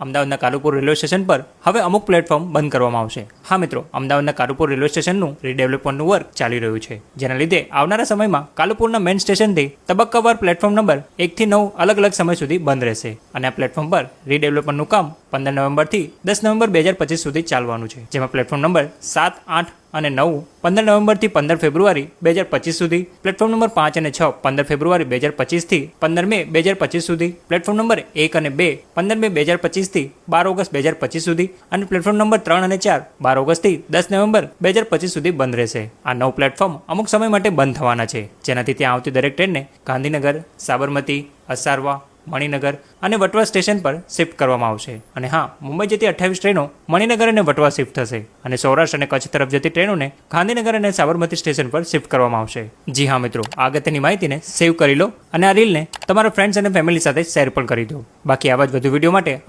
અમદાવાદના Kalupur railway station પર હવે અમુક પ્લેટફોર્મ બંધ કરવામાં આવશે. હા મિત્રો, અમદાવાદના કાલુપુર રેલવે સ્ટેશનનું રીડેવલપમેન્ટનું વર્ક ચાલી રહ્યું છે. જેના લીધે આવનારા સમયમાં કાલુપુરના મેઇન સ્ટેશનથી તબક્કાવાર પ્લેટફોર્મ નંબર એકથી નવ અલગ અલગ સમય સુધી બંધ રહેશે અને આ પ્લેટફોર્મ પર રીડેવલપમેન્ટનું કામ પંદર નવેમ્બરથી દસ નવેમ્બર બે હજાર પચીસ સુધી ચાલવાનું છે, જેમાં પ્લેટફોર્મ નંબર સાત, આઠ અને નવ પંદર નવેમ્બરથી પંદર ફેબ્રુઆરી બે હજાર પચીસ સુધી પ્લેટફોર્મ નંબર પાંચ અને છ પંદર ફેબ્રુઆરી બે હજાર પચીસથી પંદર મે બે હજાર પચીસ સુધી પ્લેટફોર્મ નંબર એક અને બે પંદર મે બે હજાર પચીસથી બાર ઓગસ્ટ બે હજાર પચીસ સુધી અને પ્લેટફોર્મ નંબર ત્રણ અને ચાર બાર ઓગસ્ટથી દસ નવેમ્બર બે હજાર પચીસ સુધી બંધ રહેશે. આ નવ પ્લેટફોર્મ અમુક સમય માટે બંધ થવાના છે, જેનાથી ત્યાં આવતી દરેક ટ્રેનને ગાંધીનગર, સાબરમતી, અસારવા મણિનગર અને વટવા સ્ટેશન પર શિફ્ટ કરવામાં આવશે. અને હા, મુંબઈ જતી અઠ્યાવીસ ટ્રેનો મણિનગર અને વટવા શિફ્ટ થશે. અને સૌરાષ્ટ્ર અને કચ્છ તરફ જતી ટ્રેનોને ગાંધીનગર અને સાબરમતી સ્ટેશન પર શિફ્ટ કરવામાં આવશે. જી હા મિત્રો, આ અગત્યની માહિતીને સેવ કરી લો અને આ રીલને તમારા ફ્રેન્ડ્સ અને ફેમિલી સાથે શેર પણ કરી દો. બાકી આવા જ વધુ વીડિયો માટે